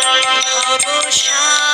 ভবসাগর